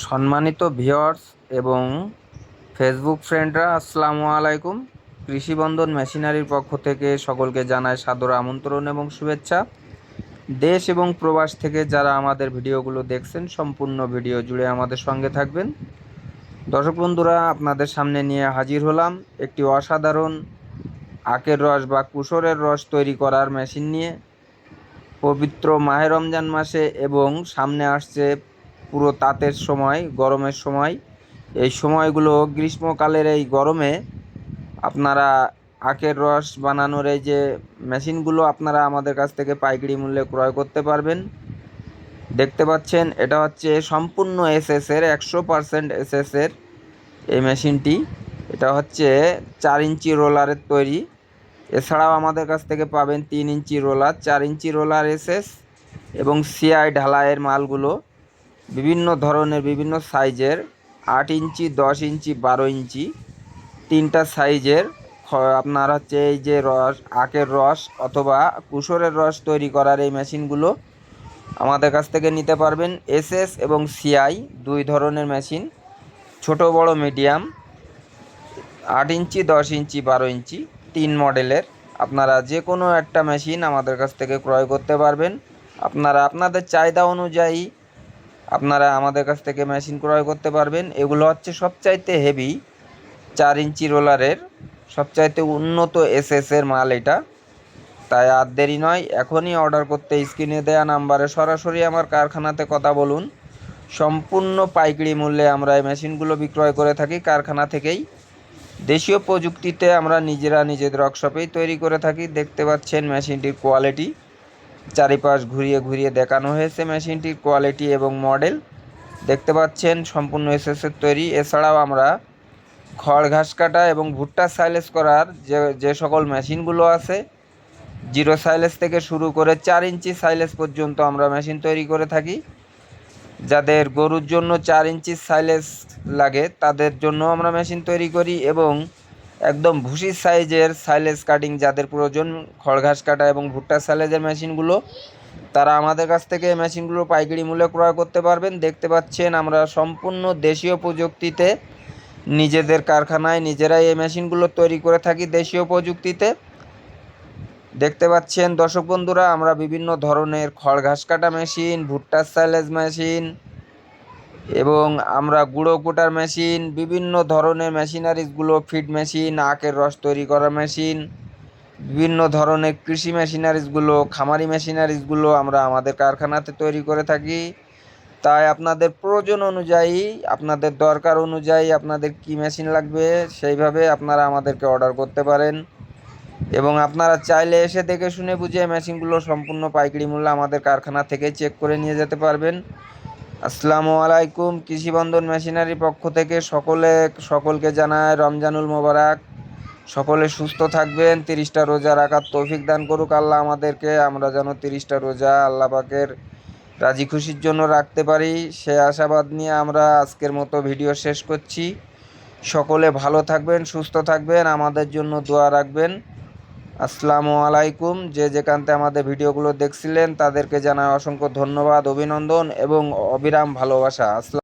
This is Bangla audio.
সম্মানিত ভিওর্স এবং ফেসবুক ফ্রেন্ডরা, আসসালামু আলাইকুম। কৃষি বন্ধন মেশিনারির পক্ষ থেকে সকলকে জানায় সাদর আমন্ত্রণ এবং শুভেচ্ছা। দেশ এবং প্রবাস থেকে যারা আমাদের ভিডিওগুলো দেখছেন, সম্পূর্ণ ভিডিও জুড়ে আমাদের সঙ্গে থাকবেন। দর্শক বন্ধুরা, আপনাদের সামনে নিয়ে হাজির হলাম একটি অসাধারণ আখের রস বা কুসরের রস তৈরি করার মেশিন নিয়ে। পবিত্র মাহে রমজান মাসে এবং সামনে আসছে পুরো তাঁতের সময়, গরমের সময়। এই সময়গুলো গ্রীষ্মকালের এই গরমে আপনারা আখের রস বানানোর এই যে মেশিনগুলো আপনারা আমাদের কাছ থেকে পাইকারি মূল্যে ক্রয় করতে পারবেন। দেখতে পাচ্ছেন, এটা হচ্ছে সম্পূর্ণ এসএসের একশো পারসেন্ট এসএসের এই মেশিনটি। এটা হচ্ছে চার ইঞ্চি রোলারের তৈরি। এছাড়াও আমাদের কাছ থেকে পাবেন তিন ইঞ্চি রোলার, চার ইঞ্চি রোলার এসএস এবং সিআই ঢালাইয়ের মালগুলো। বিভিন্ন ধরনের, বিভিন্ন সাইজের আট ইঞ্চি, দশ ইঞ্চি, বারো ইঞ্চি তিনটা সাইজের আপনার হচ্ছে এই যে রস, আখের রস অথবা কুসরের রস তৈরি করার এই মেশিনগুলো আমাদের কাছ থেকে নিতে পারবেন। এসএস এবং সিআই দুই ধরনের মেশিন, ছোট, বড়, মিডিয়াম, আট ইঞ্চি, দশ ইঞ্চি, বারো ইঞ্চি তিন মডেলের। আপনারা যে কোনো একটা মেশিন আমাদের কাছ থেকে ক্রয় করতে পারবেন। আপনারা আপনাদের চাহিদা অনুযায়ী আপনারা আমাদের কাছ থেকে মেশিন ক্রয় করতে পারবেন। এগুলো হচ্ছে সবচাইতে হেভি চার ইঞ্চি রোলারের, সবচাইতে উন্নত এসএসের মাল এটা। তাই আর দেরি নয়, এখনই অর্ডার করতে স্ক্রিনে দেওয়া নাম্বারে সরাসরি আমার কারখানাতে কথা বলুন। সম্পূর্ণ পাইকারি মূল্যে আমরা এই মেশিনগুলো বিক্রয় করে থাকি কারখানা থেকেই। দেশীয় প্রযুক্তিতে আমরা নিজেরা নিজেদের ওয়ার্কশপেই তৈরি করে থাকি। দেখতে পাচ্ছেন মেশিনটির কোয়ালিটি চারিপাশ ঘুরিয়ে ঘুরিয়ে দেখানো হয়েছে মেশিনটির কোয়ালিটি এবং মডেল দেখতে পাচ্ছেন, সম্পূর্ণ এসএসের তৈরি। এছাড়াও আমরা খড় ঘাস কাটা এবং ভুট্টা সাইলেস করার যে যে সকল মেশিনগুলো আছে জিরো সাইলেস থেকে শুরু করে চার ইঞ্চি সাইলেস পর্যন্ত আমরা মেশিন তৈরি করে থাকি। যাদের গরুর জন্য চার ইঞ্চি সাইলেস লাগে, তাদের জন্য আমরা মেশিন তৈরি করি এবং একদম ভুসি সাইজের সাইলেজ কাটিং যাদের প্রয়োজন, খড় ঘাস কাটা এবং ভুট্টা সাইলেজের মেশিনগুলো, তারা আমাদের কাছ থেকে এই মেশিনগুলো পাইকারি মূল্যে ক্রয় করতে পারবেন। দেখতে পাচ্ছেন আমরা সম্পূর্ণ দেশীয় প্রযুক্তিতে নিজেদের কারখানায় নিজেরাই এই মেশিনগুলো তৈরি করে থাকি দেশীয় প্রযুক্তিতে। দেখতে পাচ্ছেন দর্শক বন্ধুরা, আমরা বিভিন্ন ধরনের খড় ঘাস কাটা মেশিন, ভুট্টা সাইলেজ মেশিন এবং আমরা গুঁড়ো কুটার মেশিন, বিভিন্ন ধরনের মেশিনারিজগুলো ফিড মেশিন, আখের রস তৈরি করার মেশিন, বিভিন্ন ধরনের কৃষি মেশিনারিজগুলো খামারি মেশিনারিজগুলো আমরা আমাদের কারখানাতে তৈরি করে থাকি। তাই আপনাদের প্রয়োজন অনুযায়ী, আপনাদের দরকার অনুযায়ী আপনাদের কি মেশিন লাগবে, সেইভাবে আপনারা আমাদেরকে অর্ডার করতে পারেন। এবং আপনারা চাইলে এসে দেখে শুনে বুঝে মেশিনগুলো সম্পূর্ণ পাইকারি মূল্য আমাদের কারখানা থেকে চেক করে নিয়ে যেতে পারবেন। আসসালামু আলাইকুম কৃষি বন্ধন মেশিনারির পক্ষ থেকে সকলে, সকলকে জানায় রমজানুল মোবারক। সকলে সুস্থ থাকবেন, তিরিশটা রোজা রাখার তৌফিক দান করুক আল্লাহ আমাদেরকে, আমরা যেন তিরিশটা রোজা আল্লাহ পাকের রাজি খুশির জন্য রাখতে পারি। সে আশাবাদ নিয়ে আমরা আজকের মতো ভিডিও শেষ করছি। সকলে ভালো থাকবেন, সুস্থ থাকবেন, আমাদের জন্য দোয়া রাখবেন। আসসালামু আলাইকুম। যে যেখানতে আমাদের ভিডিওগুলো দেখছিলেন, তাদেরকে জানাই অসংখ্য ধন্যবাদ, অভিনন্দন এবং অবিরাম ভালোবাসা। আসসালাম